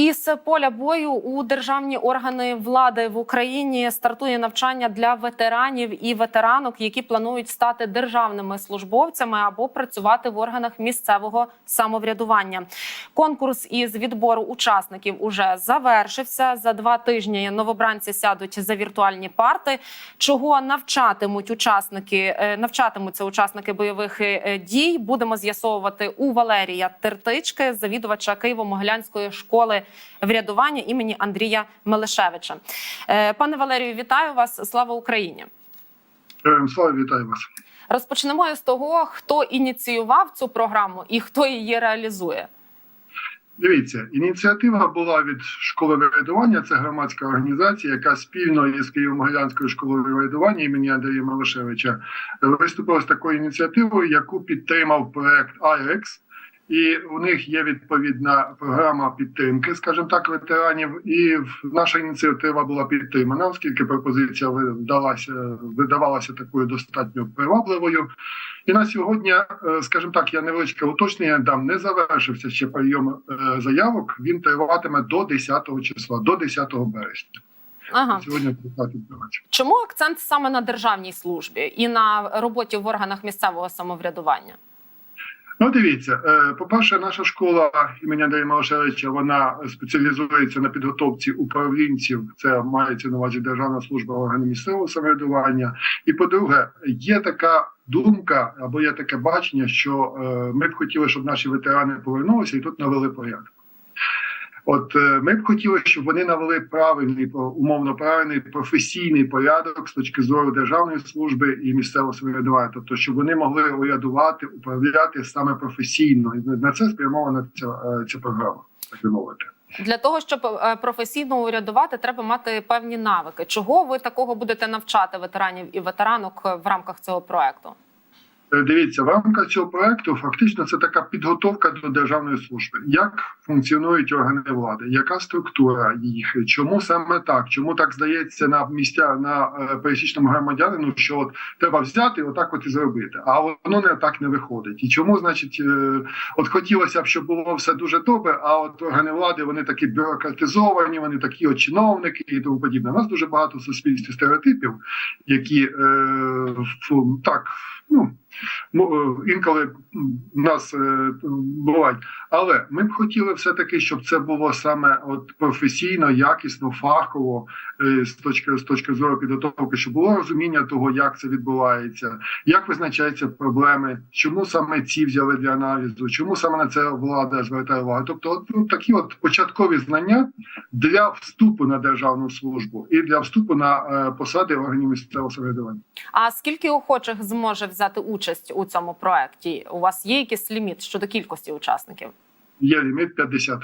Із поля бою у державні органи влади в Україні стартує навчання для ветеранів і ветеранок, які планують стати державними службовцями або працювати в органах місцевого самоврядування. Конкурс із відбору учасників уже завершився. За два тижні новобранці сядуть за віртуальні парти. Чого навчатимуть учасники, е, навчатимуться учасники бойових е, дій. Будемо з'ясовувати у Валерія Тертички, завідувача Києво-Могилянської школи врядування імені Андрія Мелешевича. Е, Пане Валерію, вітаю вас! Слава Україні! Слава вітаю вас. Розпочнемо з того, хто ініціював цю програму і хто її реалізує. Дивіться, ініціатива була від школи врядування. Це громадська організація, яка спільно із Києво-Могилянською школою врядування імені Андрія Малишевича виступила з такою ініціативою, яку підтримав проект АЕКС. І у них є відповідна програма підтримки, скажімо так, ветеранів. І наша ініціатива була підтримана, оскільки пропозиція видалася, видавалася такою достатньо привабливою. І на сьогодні, е, скажімо так, я невеличке уточнення дам. Не завершився ще прийом е, заявок. Він триватиме до 10 числа, до 10 березня. Ага. Сьогодні Чому акцент саме на державній службі і на роботі в органах місцевого самоврядування? Ну, дивіться, е, по-перше, наша школа імені Андрія Малашевича вона спеціалізується на підготовці управлінців. Це мається на увазі Державна служба органів місцевого самоврядування. І по-друге, є така думка або є таке бачення, що е, ми б хотіли, щоб наші ветерани повернулися і тут навели порядок. От е, ми б хотіли, щоб вони навели правильний умовно правильний професійний порядок з точки зору державної служби і місцевого самоврядування, тобто, щоб вони могли урядувати, управляти саме професійно. І на це спрямована ця, е, ця програма, так би мовити. Для того щоб е, професійно урядувати, треба мати певні навики. Чого ви такого будете навчати ветеранів і ветеранок в рамках цього проекту? Е, Дивіться, в рамках цього проекту фактично це така підготовка до державної служби. Як функціонують органи влади, яка структура їх, чому саме так? Чому так здається на місця на е, пересічному громадянину, що от треба взяти, отак от і зробити, а воно не так не виходить. І чому, значить, е, от хотілося б, щоб було все дуже добре, а от органи влади вони такі бюрократизовані, вони такі от чиновники і тому подібне. У нас дуже багато в суспільстві стереотипів, які е, так ну. Ну, е, інколи в нас е, бувають, але ми б хотіли все таки, щоб це було саме от професійно, якісно, фахово е, з точки з точки зору підготовки, щоб було розуміння того, як це відбувається, як визначаються проблеми, чому саме ці взяли для аналізу, чому саме на це влада звертає увагу. Тобто, от ну, такі от початкові знання для вступу на державну службу і для вступу на посади органів місцевого самоврядування. А скільки охочих зможе взяти участь у цьому проекті? У вас є якийсь ліміт щодо кількості учасників? Є ліміт 50.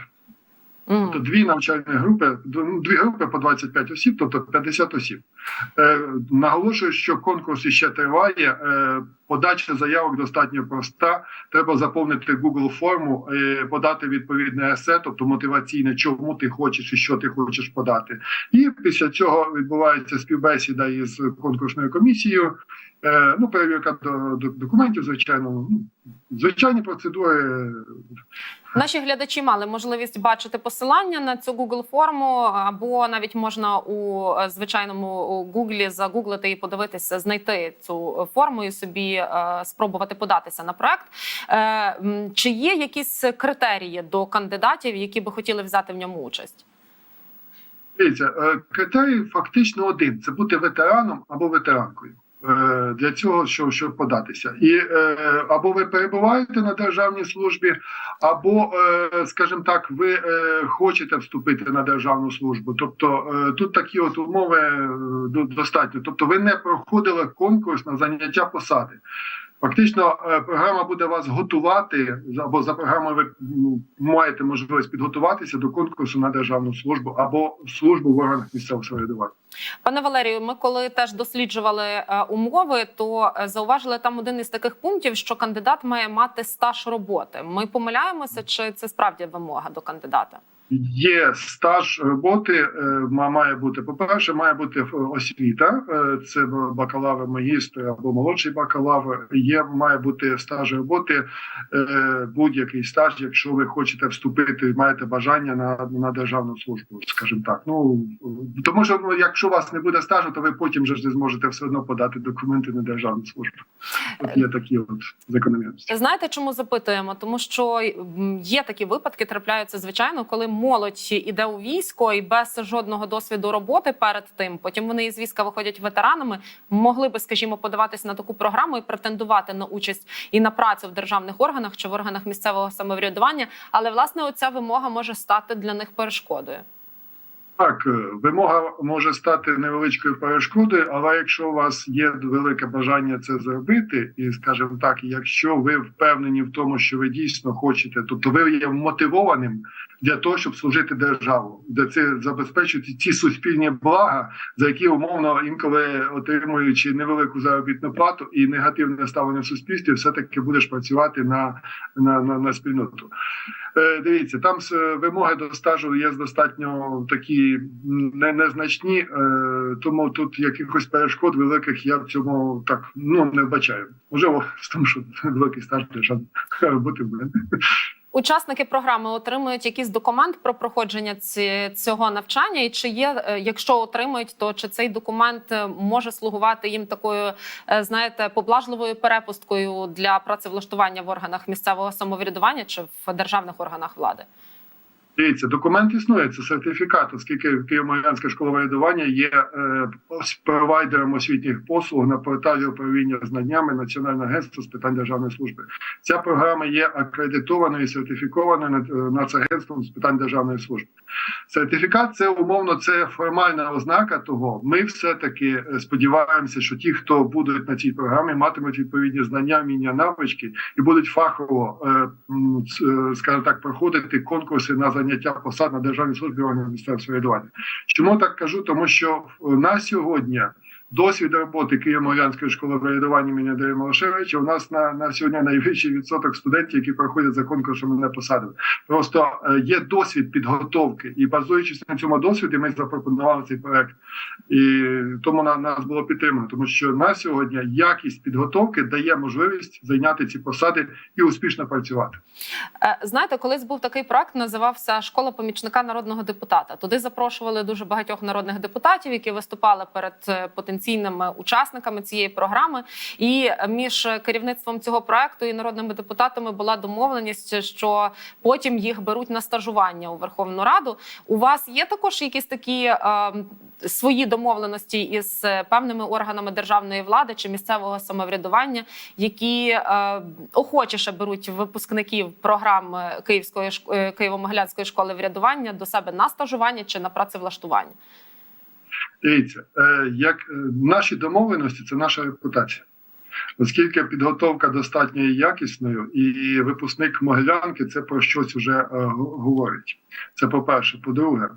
Mm. Тобто дві навчальні групи, ну, дві групи по 25 осіб, тобто 50 осіб. Е, наголошую, що конкурс іще триває. Е, подача заявок достатньо проста. Треба заповнити Google форму, е, подати відповідне есе, тобто мотиваційне, чому ти хочеш і що ти хочеш подати. І після цього відбувається співбесіда із конкурсною комісією. Е, ну, перевірка до, до документів, звичайно, ну, звичайні процедури. Наші глядачі мали можливість бачити посилання на цю Google форму, або навіть можна у е, звичайному Гуглі загуглити і подивитися, знайти цю форму і собі е, спробувати податися на проект. Е, чи є якісь критерії до кандидатів, які би хотіли взяти в ньому участь? Дивіться, е, критерій фактично один: це бути ветераном або ветеранкою. Е, Для цього щоб, щоб податися, і е, або ви перебуваєте на державній службі, або, е, скажімо так, ви хочете вступити на державну службу. Тобто тут такі от умови до- достатньо. Тобто, ви не проходили конкурс на заняття посади. Фактично, е, програма буде вас готувати або за програмою ви маєте можливість підготуватися до конкурсу на державну службу або службу в органах місцевого самоврядування. Пане Валерію, ми коли теж досліджували е, умови, то е, зауважили там один із таких пунктів, що кандидат має мати стаж роботи. Ми помиляємося, чи це справді вимога до кандидата? Є стаж роботи, е, ма- має бути, по-перше, має бути ф- освіта, е, це бакалавр, магістр або молодший бакалавр. Є, має бути стаж роботи, е, будь-який стаж, якщо ви хочете вступити, маєте бажання на, на державну службу, скажімо так. Ну, тому що ну, якщо у вас не буде стажу, то ви потім вже не зможете все одно подати документи на державну службу. От є такі от закономірності. Знаєте, чому запитуємо? Тому що є такі випадки, трапляються звичайно, коли молодь іде у військо і без жодного досвіду роботи перед тим. Потім вони із війська виходять ветеранами. Могли би, скажімо, подаватись на таку програму і претендувати на участь і на працю в державних органах чи в органах місцевого самоврядування. Але власне оця вимога може стати для них перешкодою. Так, е, вимога може стати невеличкою перешкодою, але якщо у вас є велике бажання це зробити, і скажімо так, якщо ви впевнені в тому, що ви дійсно хочете, тобто ви є мотивованим для того, щоб служити державу, де це забезпечують ці суспільні блага, за які умовно інколи отримуючи невелику заробітну плату і негативне ставлення в суспільстві, все таки будеш працювати на, на, на, на спільноту. Е, Дивіться, там вимоги до стажу є достатньо такі не, незначні, е, тому тут якихось перешкод великих я в цьому так ну не вбачаю. Можливо, з тому, що великий стаж державної роботи буде. Учасники програми отримують якийсь документ про проходження ці, цього навчання, і чи є, е, якщо отримують, то чи цей документ е, може слугувати їм такою, е, знаєте, поблажливою перепусткою для працевлаштування в органах місцевого самоврядування чи в державних органах влади? Дивіться, документ існує, це сертифікат, оскільки Києво-Могилянська школа врядування є е, провайдером освітніх послуг на порталі управління знаннями Національного агентства з питань державної служби. Ця програма є акредитованою і сертифікованою е, Нацагентством з питань державної служби. Сертифікат це умовно це формальна ознака того. Ми все таки сподіваємося, що ті, хто будуть на цій програмі, матимуть відповідні знання, вміння, навички і будуть фахово, е, е, скажімо так, проходити конкурси на заняття посад на державній службі органів місцевого самоврядування. Чому так кажу? Тому що е, на сьогодні. Досвід роботи Києво-Могилянської школи врядування імені Андрія Малашевича у нас на, на сьогодні найвищий відсоток студентів, які проходять за конкурсом на посади. Просто е, є досвід підготовки, і базуючись на цьому досвіді, ми запропонували цей проект. І тому на нас було підтримано, тому що на сьогодні якість підготовки дає можливість зайняти ці посади і успішно працювати. Е, Знаєте, колись був такий проект, називався Школа помічника народного депутата. Туди запрошували дуже багатьох народних депутатів, які виступали перед е, потенційними учасниками цієї програми. І між керівництвом цього проекту і народними депутатами була домовленість, що потім їх беруть на стажування у Верховну Раду. У вас є також якісь такі е, свої домовленості із певними органами державної влади чи місцевого самоврядування, які е, охочіше беруть випускників програм Київської е, Києво-Могилянської школи врядування до себе на стажування чи на працевлаштування? Дивіться, е, як е, наші домовленості це наша репутація. Оскільки підготовка достатньо якісною, і випускник Могилянки це про щось вже е, говорить. Це по-перше. По-друге,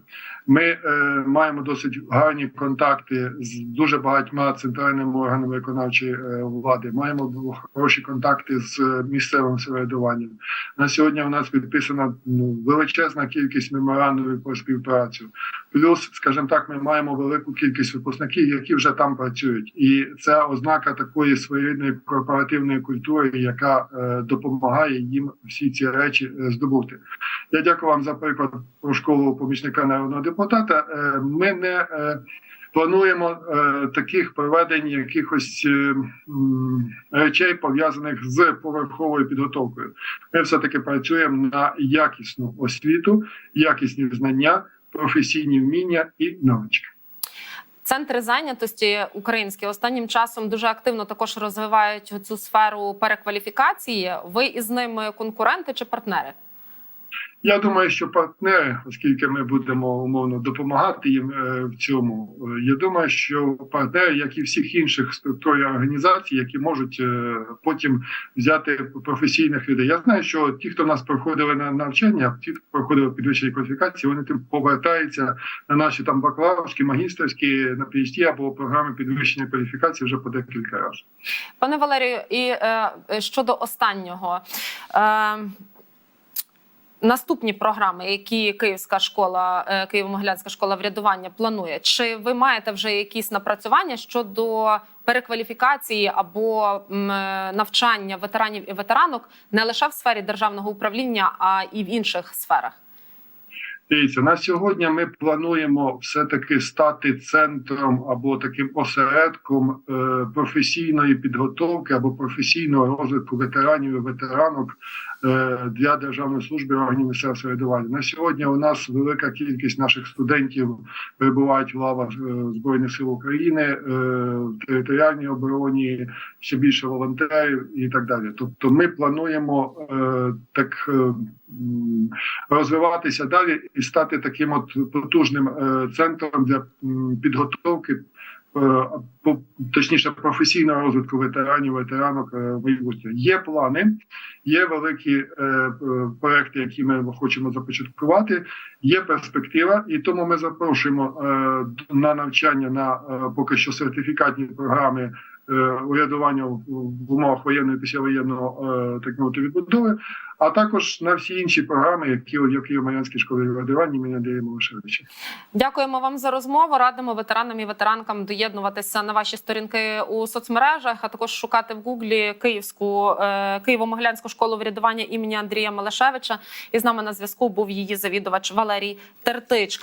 ми е, маємо досить гарні контакти з дуже багатьма центральними органами виконавчої е, влади. Маємо хороші контакти з місцевим самоврядуванням. На сьогодні у нас підписана ну, величезна кількість меморандумів про співпрацю. Плюс, скажімо так, ми маємо велику кількість випускників, які вже там працюють, і це ознака такої своєрідної корпоративної культури, яка е, допомагає їм всі ці речі е, здобути. Я дякую вам за приклад про школу помічника народного депутата. Е, ми не е, плануємо е, таких проведень якихось е, речей пов'язаних з поверховою підготовкою. Ми все таки працюємо на якісну освіту, якісні знання професійні вміння і навички. Центри зайнятості українські останнім часом дуже активно також розвивають цю сферу перекваліфікації. Ви із ними конкуренти чи партнери? Я думаю, що партнери, оскільки ми будемо умовно допомагати їм е, в цьому, е, я думаю, що партнери, як і всіх інших структур організацій, які можуть е, потім взяти професійних людей. Я знаю, що ті, хто нас проходили на навчання, ті, хто проходили підвищені кваліфікації, вони тим повертаються на наші там бакалаврські, магістерські, на PhD або програми підвищення кваліфікації вже по декілька разів. Пане Валерію, і е, щодо останнього. Е, наступні програми, які Київська школа, е, Києво-Могилянська школа врядування планує? Чи ви маєте вже якісь напрацювання щодо перекваліфікації або е, навчання ветеранів і ветеранок не лише в сфері державного управління, а і в інших сферах? Дивіться, на сьогодні ми плануємо все-таки стати центром або таким осередком е, професійної підготовки або професійного розвитку ветеранів і ветеранок для державної служби органів місцевого самоврядування. На сьогодні у нас велика кількість наших студентів перебувають в лавах е, збройних сил України, е, в територіальній обороні, ще більше волонтерів і так далі. Тобто, ми плануємо е, так. е, розвиватися далі і стати таким от потужним е, центром для підготовки, е, точніше професійного розвитку ветеранів, ветеранок е, майбутнього. Є плани, є великі е, е, проекти, які ми хочемо започаткувати. Є перспектива, і тому ми запрошуємо е, на навчання на е, поки що сертифікатні програми. Е, Урядування в умовах воєнної післявоєнного е, так мовити відбудови, а також на всі інші програми, які які в Мар'янській школі врядування імені Андрія Милошевича. Дякуємо вам за розмову. Радимо ветеранам і ветеранкам доєднуватися на ваші сторінки у соцмережах, а також шукати в Гуглі Київську е, Києво-Могилянську школу врядування імені Андрія Мелешевича. І з нами на зв'язку був її завідувач Валерій Тертич.